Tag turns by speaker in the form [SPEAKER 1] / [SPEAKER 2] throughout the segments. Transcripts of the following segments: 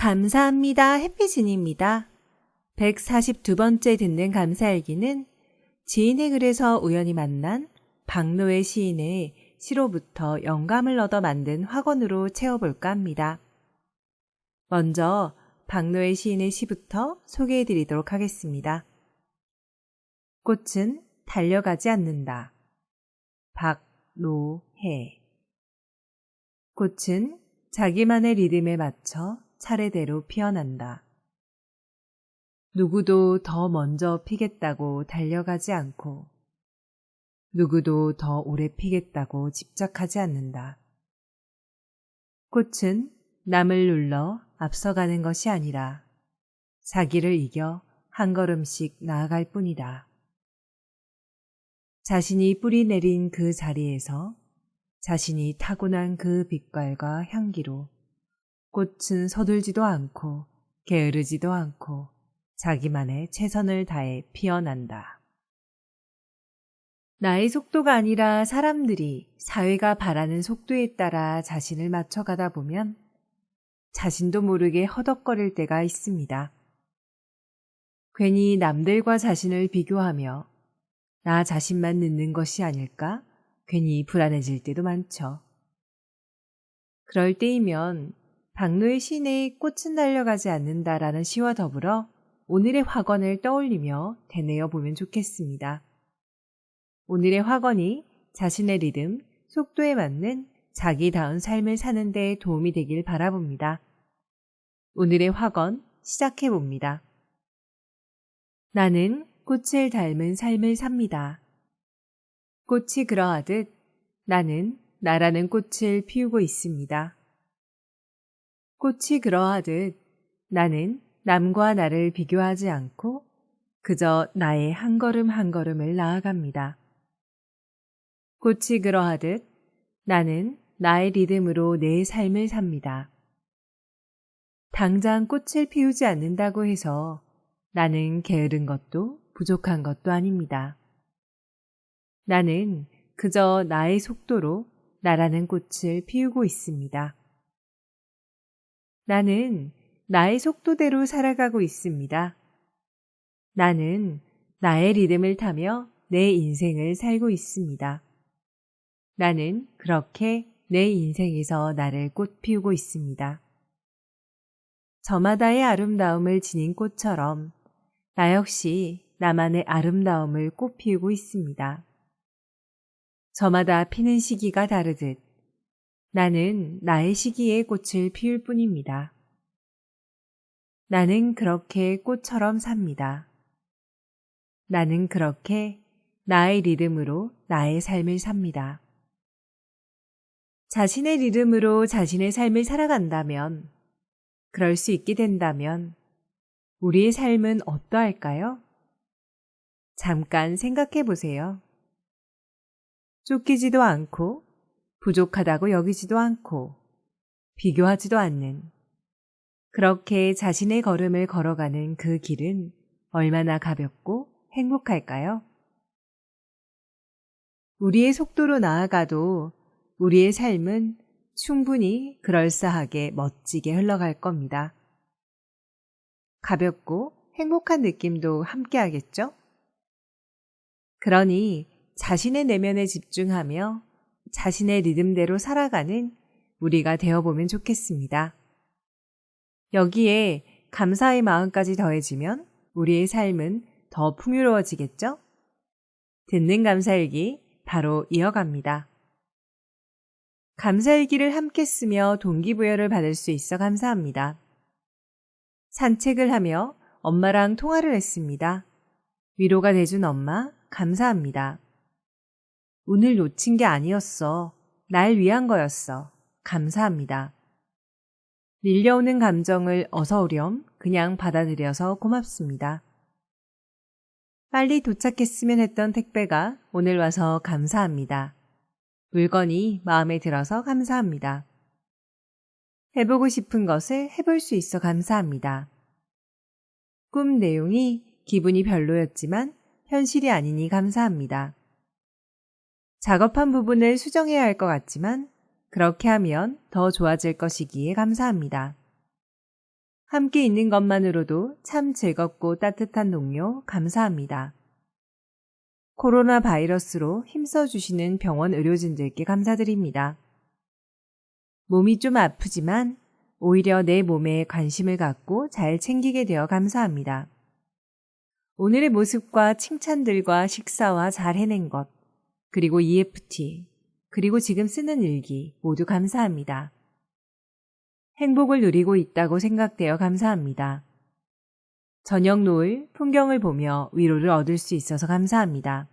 [SPEAKER 1] 감사합니다. 해피진입니다. 142번째 듣는 감사일기는 지인의 글에서 우연히 만난 박노의 시인의 시로부터 영감을 얻어 만든 확언으로 채워볼까 합니다. 먼저 박노의 시인의 시부터 소개해 드리도록 하겠습니다. 꽃은 달려가지 않는다. 박노해 꽃은 자기만의 리듬에 맞춰 차례대로 피어난다. 누구도 더 먼저 피겠다고 달려가지 않고 누구도 더 오래 피겠다고 집착하지 않는다. 꽃은 남을 눌러 앞서가는 것이 아니라 자기를 이겨 한 걸음씩 나아갈 뿐이다. 자신이 뿌리 내린 그 자리에서 자신이 타고난 그 빛깔과 향기로 꽃은 서둘지도 않고 게으르지도 않고 자기만의 최선을 다해 피어난다. 나의 속도가 아니라 사람들이 사회가 바라는 속도에 따라 자신을 맞춰가다 보면 자신도 모르게 허덕거릴 때가 있습니다. 괜히 남들과 자신을 비교하며 나 자신만 늦는 것이 아닐까 괜히 불안해질 때도 많죠. 그럴 때이면 박노의 시내의 꽃은 달려가지 않는다라는 시와 더불어 오늘의 화건을 떠올리며 되뇌어 보면 좋겠습니다. 오늘의 화건이 자신의 리듬, 속도에 맞는 자기다운 삶을 사는 데 도움이 되길 바라봅니다. 오늘의 화건 시작해 봅니다. 나는 꽃을 닮은 삶을 삽니다. 꽃이 그러하듯 나는 나라는 꽃을 피우고 있습니다. 꽃이 그러하듯 나는 남과 나를 비교하지 않고 그저 나의 한 걸음 한 걸음을 나아갑니다. 꽃이 그러하듯 나는 나의 리듬으로 내 삶을 삽니다. 당장 꽃을 피우지 않는다고 해서 나는 게으른 것도 부족한 것도 아닙니다. 나는 그저 나의 속도로 나라는 꽃을 피우고 있습니다. 나는 나의 속도대로 살아가고 있습니다. 나는 나의 리듬을 타며 내 인생을 살고 있습니다. 나는 그렇게 내 인생에서 나를 꽃 피우고 있습니다. 저마다의 아름다움을 지닌 꽃처럼 나 역시 나만의 아름다움을 꽃 피우고 있습니다. 저마다 피는 시기가 다르듯 나는 나의 시기에 꽃을 피울 뿐입니다. 나는 그렇게 꽃처럼 삽니다. 나는 그렇게 나의 리듬으로 나의 삶을 삽니다. 자신의 리듬으로 자신의 삶을 살아간다면, 그럴 수 있게 된다면, 우리의 삶은 어떠할까요? 잠깐 생각해 보세요. 쫓기지도 않고, 부족하다고 여기지도 않고, 비교하지도 않는, 그렇게 자신의 걸음을 걸어가는 그 길은 얼마나 가볍고 행복할까요? 우리의 속도로 나아가도 우리의 삶은 충분히 그럴싸하게 멋지게 흘러갈 겁니다. 가볍고 행복한 느낌도 함께 하겠죠? 그러니 자신의 내면에 집중하며 자신의 리듬대로 살아가는 우리가 되어보면 좋겠습니다. 여기에 감사의 마음까지 더해지면 우리의 삶은 더 풍요로워지겠죠? 듣는 감사일기 바로 이어갑니다. 감사일기를 함께 쓰며 동기부여를 받을 수 있어 감사합니다. 산책을 하며 엄마랑 통화를 했습니다. 위로가 돼준 엄마, 감사합니다. 운을 놓친 게 아니었어. 날 위한 거였어. 감사합니다. 밀려오는 감정을 어서오렴 그냥 받아들여서 고맙습니다. 빨리 도착했으면 했던 택배가 오늘 와서 감사합니다. 물건이 마음에 들어서 감사합니다. 해보고 싶은 것을 해볼 수 있어 감사합니다. 꿈 내용이 기분이 별로였지만 현실이 아니니 감사합니다. 작업한 부분을 수정해야 할 것 같지만 그렇게 하면 더 좋아질 것이기에 감사합니다. 함께 있는 것만으로도 참 즐겁고 따뜻한 동료 감사합니다. 코로나 바이러스로 힘써주시는 병원 의료진들께 감사드립니다. 몸이 좀 아프지만 오히려 내 몸에 관심을 갖고 잘 챙기게 되어 감사합니다. 오늘의 모습과 칭찬들과 식사와 잘 해낸 것, 그리고 EFT, 그리고 지금 쓰는 일기 모두 감사합니다. 행복을 누리고 있다고 생각되어 감사합니다. 저녁 노을, 풍경을 보며 위로를 얻을 수 있어서 감사합니다.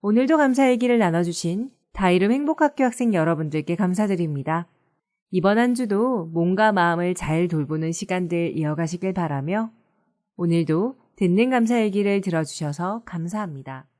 [SPEAKER 1] 오늘도 감사 얘기를 나눠주신 다이름 행복학교 학생 여러분들께 감사드립니다. 이번 한 주도 몸과 마음을 잘 돌보는 시간들 이어가시길 바라며 오늘도 듣는 감사 얘기를 들어주셔서 감사합니다.